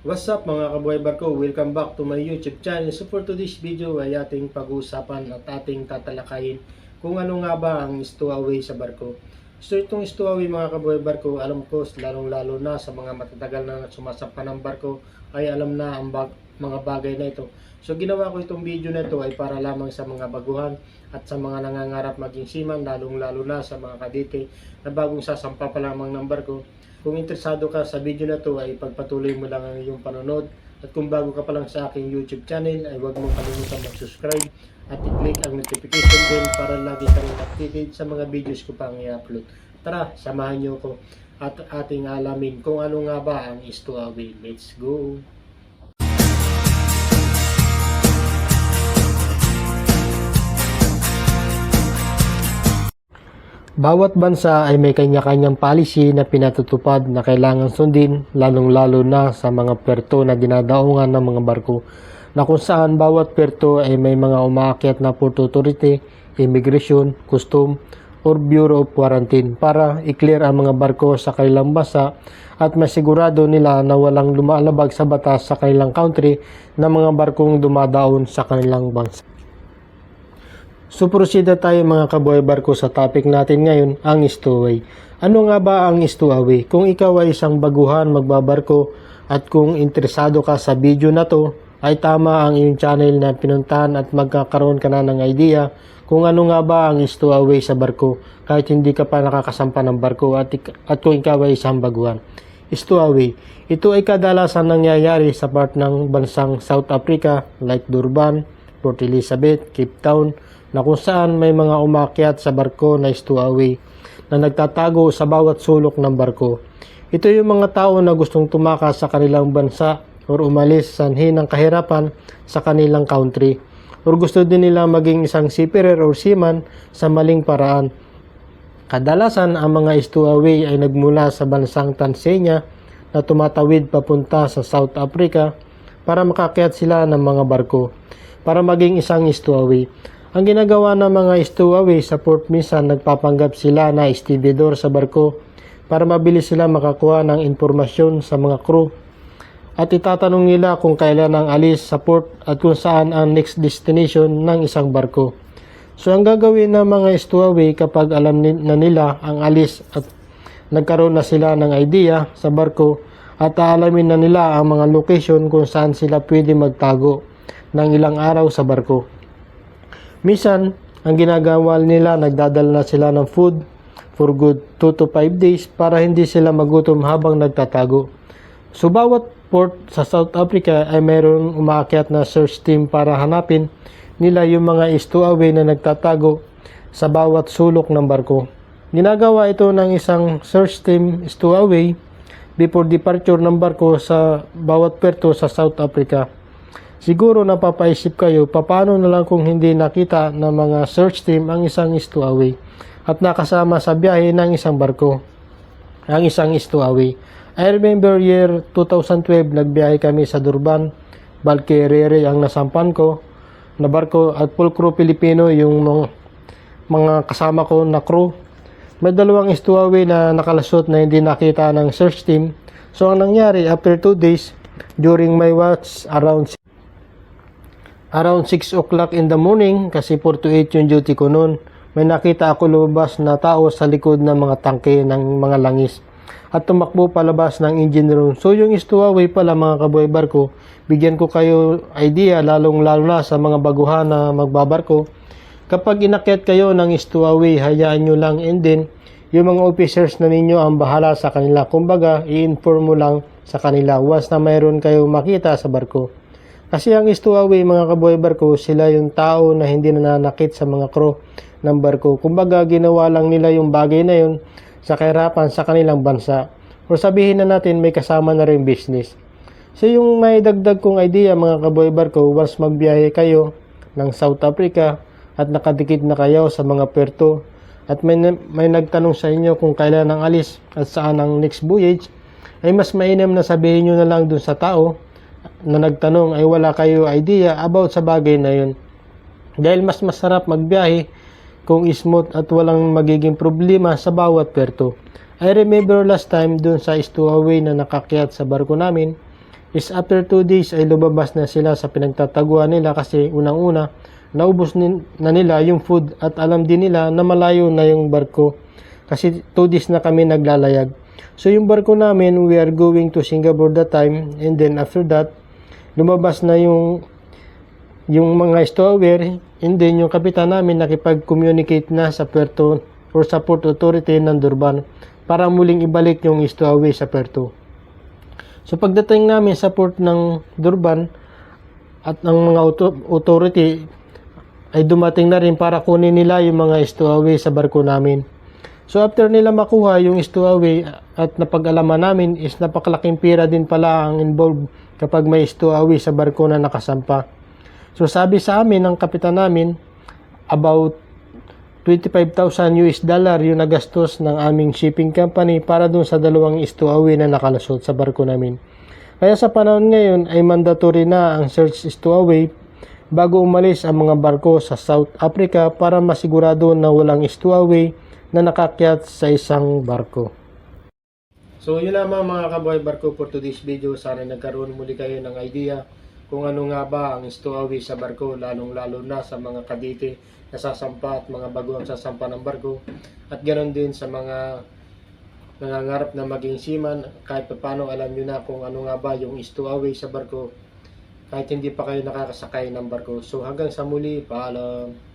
What's up mga kabuhay barko? Welcome back to my YouTube channel. So for today's video ay ating pag-uusapan at ating tatalakayin kung ano nga ba ang stowaway sa barko. So itong stowaway mga kabuhay barko, alam ko lalong lalo na sa mga matatagal na sumasampa ng barko ay alam na ang bag- mga bagay na ito. So ginawa ko itong video na ito ay para lamang sa mga baguhan at sa mga nangangarap maging seaman, lalong lalo na sa mga kadete na bagong sasampa pa lamang ng barko. Kung interesado ka sa video na to ay pagpatuloy mo lang ang iyong panonood at kung bago ka pa lang sa aking YouTube channel ay huwag mong kalimutan mag-subscribe at i-click ang notification bell para lagi kang updated sa mga videos ko pang i-upload. Tara, samahan niyo ko at ating alamin kung ano nga ba ang Stowaway. Let's go! Bawat bansa ay may kanya-kanyang policy na pinatutupad na kailangan sundin lalong-lalo na sa mga perto na dinadaungan ng mga barko na kung saan bawat perto ay may mga umaakyat na port authority, immigration, custom, or Bureau of Quarantine para i-clear ang mga barko sa kanilang bansa at masigurado nila na walang lumalabag sa batas sa kanilang country na mga barkong dumadaon sa kanilang bansa. So proceed na tayo mga kaboy barko sa topic natin ngayon, ang stowaway. Ano nga ba ang stowaway? Kung ikaw ay isang baguhan magbabarko at kung interesado ka sa video na to, ay tama ang iyong channel na pinuntahan at magkakaroon ka na ng idea kung ano nga ba ang stowaway sa barko kahit hindi ka pa nakakasampa ng barko at, at kung ikaw ay isang baguhan. Stowaway. Ito ay kadalasan nangyayari sa part ng bansang South Africa like Durban, Port Elizabeth, Cape Town, na kung saan may mga umakyat sa barko na stowaway na nagtatago sa bawat sulok ng barko. Ito yung mga tao na gustong tumakas sa kanilang bansa or umalis sanhi ng kahirapan sa kanilang country or gusto din nila maging isang seafarer or seaman sa maling paraan. Kadalasan ang mga stowaway ay nagmula sa bansang Tanzania na tumatawid papunta sa South Africa para makakyat sila ng mga barko para maging isang stowaway. Ang ginagawa ng mga stowaway sa port minsan nagpapanggap sila na estibidor sa barko para mabilis sila makakuha ng impormasyon sa mga crew at itatanong nila kung kailan ang alis sa port at kung saan ang next destination ng isang barko. So ang gagawin ng mga stowaway kapag alam na nila ang alis at nagkaroon na sila ng idea sa barko at aalamin na nila ang mga location kung saan sila pwede magtago ng ilang araw sa barko. Minsan, ang ginagawa nila, nagdadala na sila ng food for good 2 to 5 days para hindi sila magutom habang nagtatago. So, bawat port sa South Africa ay mayroong umaakyat na search team para hanapin nila yung mga stowaway na nagtatago sa bawat sulok ng barko. Ginagawa ito ng isang search team stowaway before departure ng barko sa bawat puerto sa South Africa. Siguro napapaisip kayo, paano na lang kung hindi nakita ng mga search team ang isang stowaway at nakasama sa biyahe ng isang barko, ang isang stowaway. I remember year 2012, nagbiyahe kami sa Durban, Balquerere ang nasampan ko na barko at full crew Pilipino yung mga, mga kasama ko na crew. May dalawang stowaway na nakalasot na hindi nakita ng search team. So ang nangyari, after 2 days, during my watch around Around 6 o'clock in the morning, kasi 4 to 8 yung duty ko noon, may nakita ako lumabas na tao sa likod ng mga tangke ng mga langis at tumakbo palabas ng engine room. So yung stowaway pala mga kaboy barko, bigyan ko kayo idea lalong lalo na sa mga baguhan na magbabarko. Kapag inakyat kayo ng stowaway, hayaan nyo lang and then yung mga officers na ninyo ang bahala sa kanila. Kumbaga, i-inform mo lang sa kanila once na mayroon kayo makita sa barko. Kasi ang stowaway mga kaboy barko, sila yung tao na hindi nananakit sa mga crew ng barko. Kumbaga, ginawa lang nila yung bagay na yun sa kahirapan sa kanilang bansa. O sabihin na natin may kasama na rin business. So yung may dagdag kong idea mga kaboy barko, once magbiyahe kayo ng South Africa at nakadikit na kayo sa mga puerto at may, may nagtanong sa inyo kung kailan ang alis at saan ang next voyage, ay mas mainam na sabihin nyo na lang dun sa tao na nagtanong ay wala kayo idea about sa bagay na yun. Dahil mas masarap magbiyahe kung smooth at walang magiging problema sa bawat puerto. I remember last time dun sa stowaway na nakakyat sa barko namin, is after 2 days ay lumabas na sila sa pinagtataguan nila kasi unang-una naubos na nila yung food at alam din nila na malayo na yung barko kasi 2 days na kami naglalayag. So yung barko namin, we are going to Singapore that time and then after that, lumabas na yung yung mga stower and then yung kapitan namin nakipag-communicate na sa puerto or sa port authority ng Durban para muling ibalik yung stowaway sa puerto. So pagdating namin sa port ng Durban at ng mga authority ay dumating na rin para kunin nila yung mga stowaway sa barko namin. So after nila makuha yung stowaway at napag-alaman namin is napakalaking pera din pala ang involved kapag may stowaway sa barko na nakasampa. So sabi sa amin ng kapitan namin about 25,000 US dollar yung nagastos ng aming shipping company para dun sa dalawang stowaway na nakalusot sa barko namin. Kaya sa panahon ngayon ay mandatory na ang search stowaway bago umalis ang mga barko sa South Africa para masigurado na walang stowaway na nakakyat sa isang barko. So yun lamang mga kabuhay barko for today's video. Sana nagkaroon muli kayo ng idea kung ano nga ba ang stowaway sa barko lalong lalo na sa mga kadite na sasampa at mga baguang sasampa ng barko at ganoon din sa mga nangangarap na maging seaman kahit pa paano alam nyo na kung ano nga ba yung stowaway sa barko kahit hindi pa kayo nakakasakay ng barko. So hanggang sa muli, paalam.